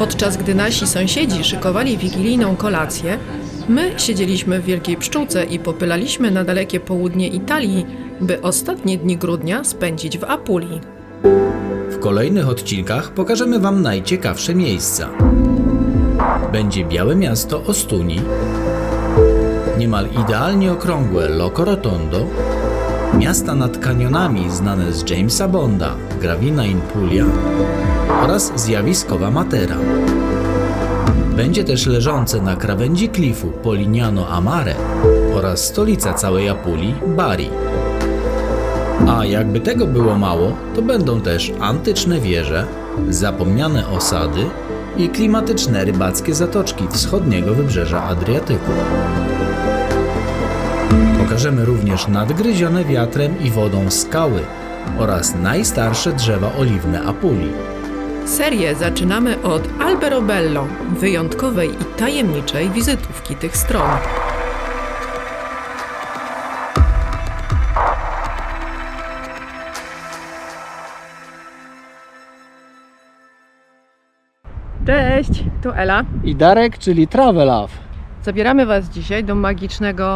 Podczas gdy nasi sąsiedzi szykowali wigilijną kolację, my siedzieliśmy w Wielkiej Pszczółce i popylaliśmy na dalekie południe Italii, by ostatnie dni grudnia spędzić w Apulii. W kolejnych odcinkach pokażemy Wam najciekawsze miejsca. Będzie białe miasto Ostuni, niemal idealnie okrągłe Loco Rotondo, miasta nad kanionami znane z Jamesa Bonda, Gravina in Puglia oraz zjawiskowa Matera. Będzie też leżące na krawędzi klifu Polignano Amare oraz stolica całej Apulii, Bari. A jakby tego było mało, to będą też antyczne wieże, zapomniane osady i klimatyczne rybackie zatoczki wschodniego wybrzeża Adriatyku. Pokażemy również nadgryzione wiatrem i wodą skały oraz najstarsze drzewa oliwne Apulii. Serię zaczynamy od Alberobello, wyjątkowej i tajemniczej wizytówki tych stron. Cześć, tu Ela. i Darek, czyli Travelove. Zabieramy Was dzisiaj do magicznego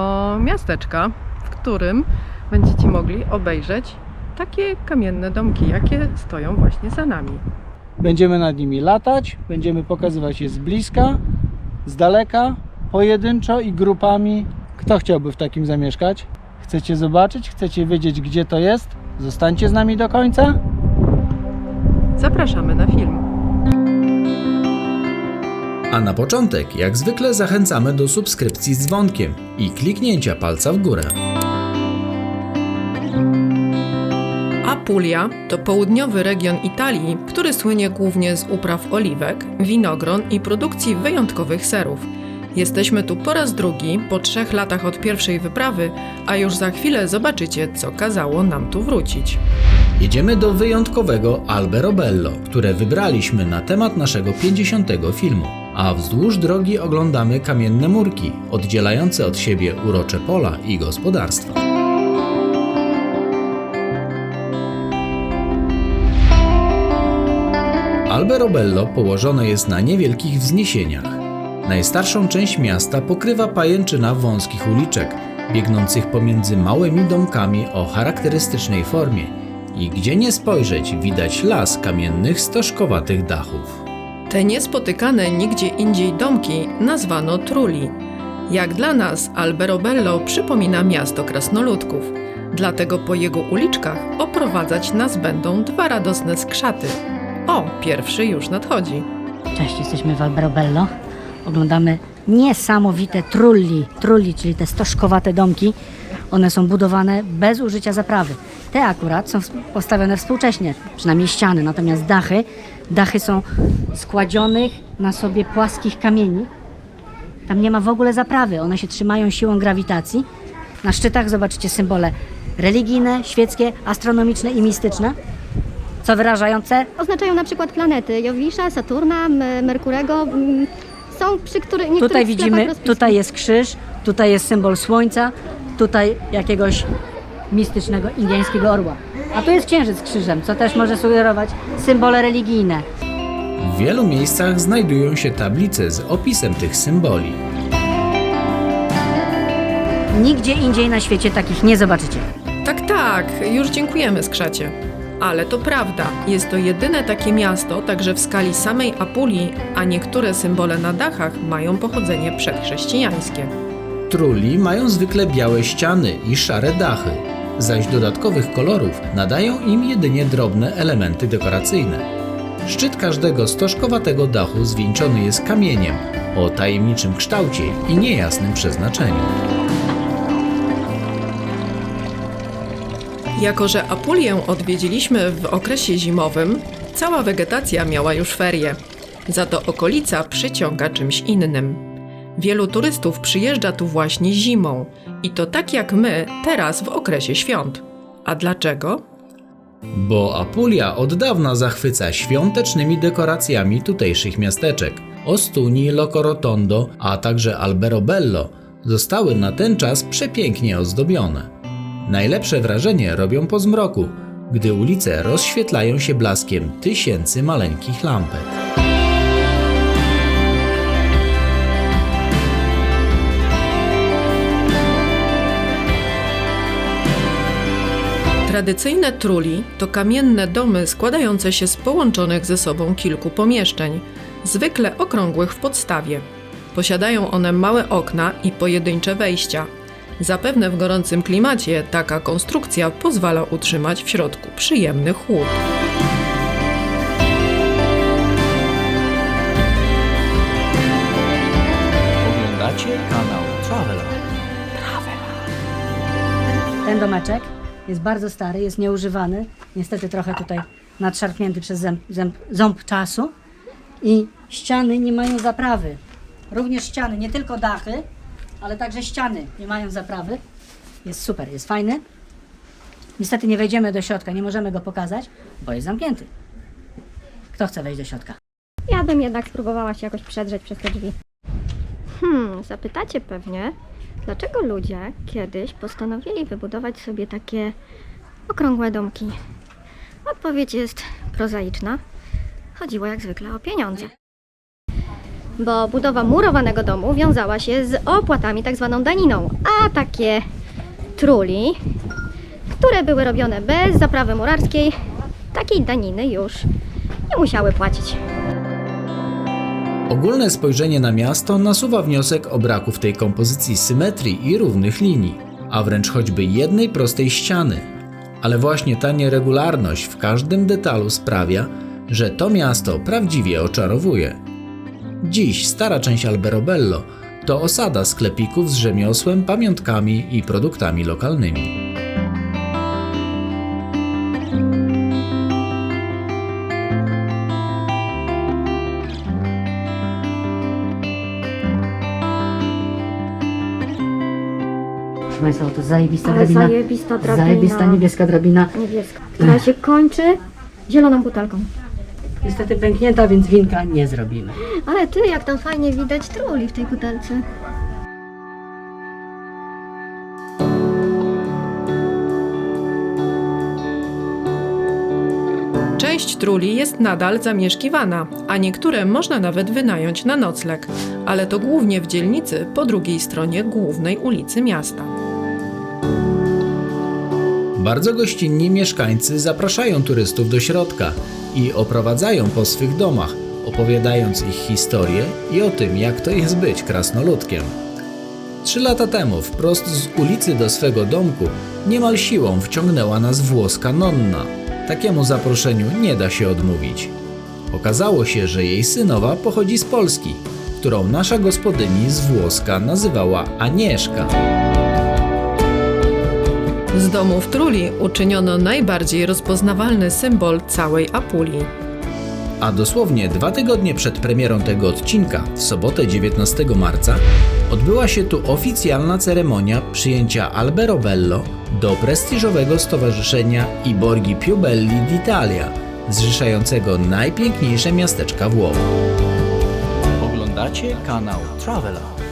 miasteczka, w którym będziecie mogli obejrzeć takie kamienne domki, jakie stoją właśnie za nami. Będziemy nad nimi latać, będziemy pokazywać je z bliska, z daleka, pojedynczo i grupami. Kto chciałby w takim zamieszkać? Chcecie zobaczyć? Chcecie wiedzieć, gdzie to jest? Zostańcie z nami do końca. Zapraszamy na film. A na początek, jak zwykle, zachęcamy do subskrypcji z dzwonkiem i kliknięcia palca w górę. Apulia to południowy region Italii, który słynie głównie z upraw oliwek, winogron i produkcji wyjątkowych serów. Jesteśmy tu po raz drugi, po trzech latach od pierwszej wyprawy, a już za chwilę zobaczycie, co kazało nam tu wrócić. Jedziemy do wyjątkowego Alberobello, które wybraliśmy na temat naszego 50. filmu. A wzdłuż drogi oglądamy kamienne murki, oddzielające od siebie urocze pola i gospodarstwa. Alberobello położone jest na niewielkich wzniesieniach. Najstarszą część miasta pokrywa pajęczyna wąskich uliczek, biegnących pomiędzy małymi domkami o charakterystycznej formie i gdzie nie spojrzeć widać las kamiennych stożkowatych dachów. Te niespotykane nigdzie indziej domki nazwano Trulli. Jak dla nas Alberobello przypomina miasto krasnoludków. Dlatego po jego uliczkach oprowadzać nas będą dwa radosne skrzaty. O, pierwszy już nadchodzi. Cześć, jesteśmy w Alberobello. Oglądamy niesamowite trulli, trulli, czyli te stożkowate domki. One są budowane bez użycia zaprawy. Te akurat są postawione współcześnie, przynajmniej ściany, natomiast dachy, dachy są składzionych na sobie płaskich kamieni. Tam nie ma w ogóle zaprawy, one się trzymają siłą grawitacji. Na szczytach zobaczycie symbole religijne, świeckie, astronomiczne i mistyczne. Co wyrażające Oznaczają na przykład planety Jowisza, Saturna, Merkurego. mm, Są przy których Tutaj widzimy, tutaj jest krzyż, tutaj jest symbol słońca, tutaj jakiegoś mistycznego indyjskiego orła. A tu jest księżyc z krzyżem, co też może sugerować symbole religijne. W wielu miejscach znajdują się tablice z opisem tych symboli. Nigdzie indziej na świecie takich nie zobaczycie. Tak, tak, już dziękujemy skrzacie. Ale to prawda, jest to jedyne takie miasto, także w skali samej Apulii, a niektóre symbole na dachach mają pochodzenie przedchrześcijańskie. Trulli mają zwykle białe ściany i szare dachy, zaś dodatkowych kolorów nadają im jedynie drobne elementy dekoracyjne. Szczyt każdego stożkowatego dachu zwieńczony jest kamieniem o tajemniczym kształcie i niejasnym przeznaczeniu. Jako, że Apulię odwiedziliśmy w okresie zimowym, cała wegetacja miała już ferie. Za to okolica przyciąga czymś innym. Wielu turystów przyjeżdża tu właśnie zimą i to tak jak my teraz w okresie świąt. A dlaczego? Bo Apulia od dawna zachwyca świątecznymi dekoracjami tutejszych miasteczek. Ostuni, Loco Rotondo, a także Alberobello zostały na ten czas przepięknie ozdobione. Najlepsze wrażenie robią po zmroku, gdy ulice rozświetlają się blaskiem tysięcy maleńkich lampek. Tradycyjne truli to kamienne domy składające się z połączonych ze sobą kilku pomieszczeń, zwykle okrągłych w podstawie. Posiadają one małe okna i pojedyncze wejścia. Zapewne w gorącym klimacie taka konstrukcja pozwala utrzymać w środku przyjemny chłód. Oglądacie kanał Traveler. Ten domeczek jest bardzo stary, jest nieużywany. Niestety trochę tutaj nadszarpnięty przez ząb, ząb, ząb czasu. I ściany nie mają zaprawy. Również ściany, nie tylko dachy, ale także ściany nie mają zaprawy. Jest super, jest fajny. Niestety nie wejdziemy do środka, nie możemy go pokazać, bo jest zamknięty. Kto chce wejść do środka? Ja bym jednak spróbowała się jakoś przedrzeć przez te drzwi. Hmm, zapytacie pewnie, dlaczego ludzie kiedyś postanowili wybudować sobie takie okrągłe domki? Odpowiedź jest prozaiczna. Chodziło jak zwykle o pieniądze. Bo budowa murowanego domu wiązała się z opłatami, tak zwaną daniną, a takie truli, które były robione bez zaprawy murarskiej, takiej daniny już nie musiały płacić. Ogólne spojrzenie na miasto nasuwa wniosek o braku w tej kompozycji symetrii i równych linii, a wręcz choćby jednej prostej ściany. Ale właśnie ta nieregularność w każdym detalu sprawia, że to miasto prawdziwie oczarowuje. Dziś stara część Alberobello to osada sklepików z rzemiosłem, pamiątkami i produktami lokalnymi. Państwa, to zajebista Ale drabina. zajebista drabina. Zajebista niebieska drabina. niebieska, która się kończy zieloną butelką. Niestety pęknięta, więc winka nie zrobimy. Ale ty, jak tam fajnie widać truli w tej butelce. Część truli jest nadal zamieszkiwana, a niektóre można nawet wynająć na nocleg, ale to głównie w dzielnicy po drugiej stronie głównej ulicy miasta. Bardzo gościnni mieszkańcy zapraszają turystów do środka i oprowadzają po swych domach, opowiadając ich historię i o tym, jak to jest być krasnoludkiem. Trzy lata temu, wprost z ulicy do swego domku, niemal siłą wciągnęła nas włoska nonna. Takiemu zaproszeniu nie da się odmówić. Okazało się, że jej synowa pochodzi z Polski, którą nasza gospodyni z włoska nazywała Anieszka. Z domów truli uczyniono najbardziej rozpoznawalny symbol całej Apulii. A dosłownie dwa tygodnie przed premierą tego odcinka, w sobotę 19 marca, odbyła się tu oficjalna ceremonia przyjęcia Alberobello do prestiżowego stowarzyszenia I Borghi Più Belli d'Italia, zrzeszającego najpiękniejsze miasteczka Włoch. Oglądacie kanał Travela.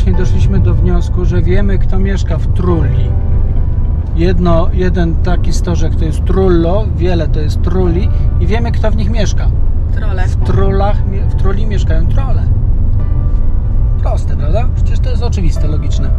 Właśnie doszliśmy do wniosku, że wiemy, kto mieszka w Trulli. Jedno, jeden taki stożek to jest Trullo, wiele to jest Trulli i wiemy, kto w nich mieszka. Trole. W Trulach, mie- w Trulli mieszkają trole. Proste, prawda? Przecież to jest oczywiste, logiczne.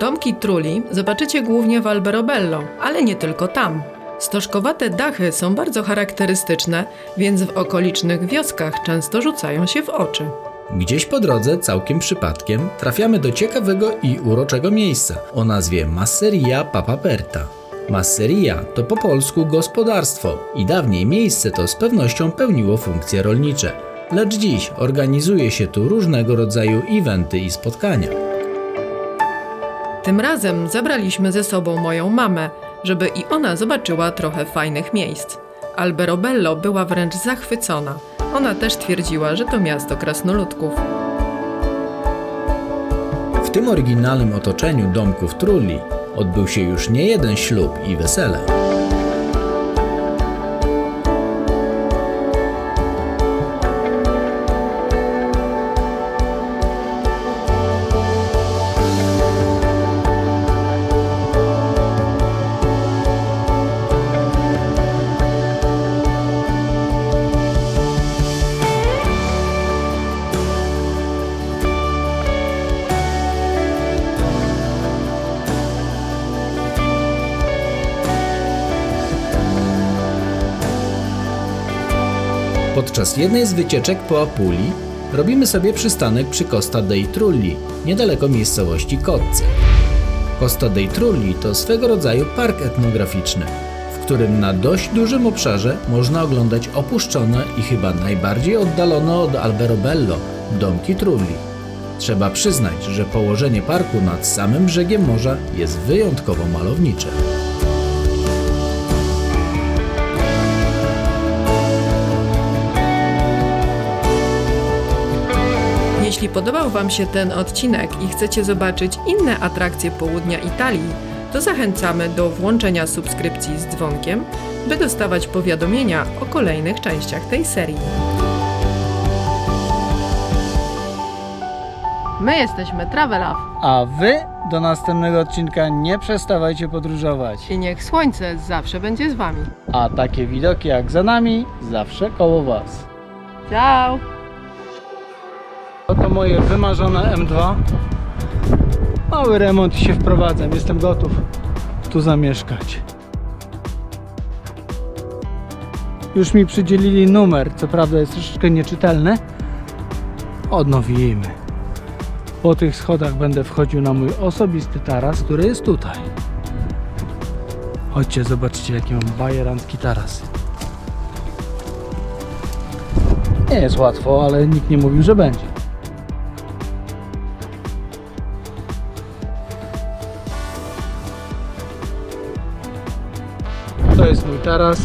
Domki truli zobaczycie głównie w Alberobello, ale nie tylko tam. Stożkowate dachy są bardzo charakterystyczne, więc w okolicznych wioskach często rzucają się w oczy. Gdzieś po drodze, całkiem przypadkiem, trafiamy do ciekawego i uroczego miejsca o nazwie Masseria Papaperta. Masseria to po polsku gospodarstwo i dawniej miejsce to z pewnością pełniło funkcje rolnicze, lecz dziś organizuje się tu różnego rodzaju eventy i spotkania. Tym razem zabraliśmy ze sobą moją mamę, żeby i ona zobaczyła trochę fajnych miejsc. Alberobello była wręcz zachwycona. Ona też twierdziła, że to miasto krasnoludków. W tym oryginalnym otoczeniu domków Trulli odbył się już nie jeden ślub i wesele. Podczas jednej z wycieczek po Apulii robimy sobie przystanek przy Costa dei Trulli, niedaleko miejscowości Kotce. Costa dei Trulli to swego rodzaju park etnograficzny, w którym na dość dużym obszarze można oglądać opuszczone i chyba najbardziej oddalone od Alberobello domki Trulli. Trzeba przyznać, że położenie parku nad samym brzegiem morza jest wyjątkowo malownicze. Jeśli podobał Wam się ten odcinek i chcecie zobaczyć inne atrakcje południa Italii, to zachęcamy do włączenia subskrypcji z dzwonkiem, by dostawać powiadomienia o kolejnych częściach tej serii. My jesteśmy Travelaf A wy do następnego odcinka nie przestawajcie podróżować. i niech słońce zawsze będzie z Wami. A takie widoki jak za nami zawsze koło was. Ciao! Moje wymarzone M2. Mały remont i się wprowadzam. Jestem gotów tu zamieszkać. Już mi przydzielili numer, co prawda jest troszeczkę nieczytelny. Odnowimy. Po tych schodach będę wchodził na mój osobisty taras, który jest tutaj. Chodźcie, zobaczcie jaki mam bajerancki taras. Nie jest łatwo, ale nikt nie mówił, że będzie. Jest mój taras,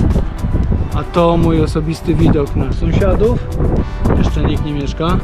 a to mój osobisty widok na sąsiadów. Jeszcze nikt nie mieszka.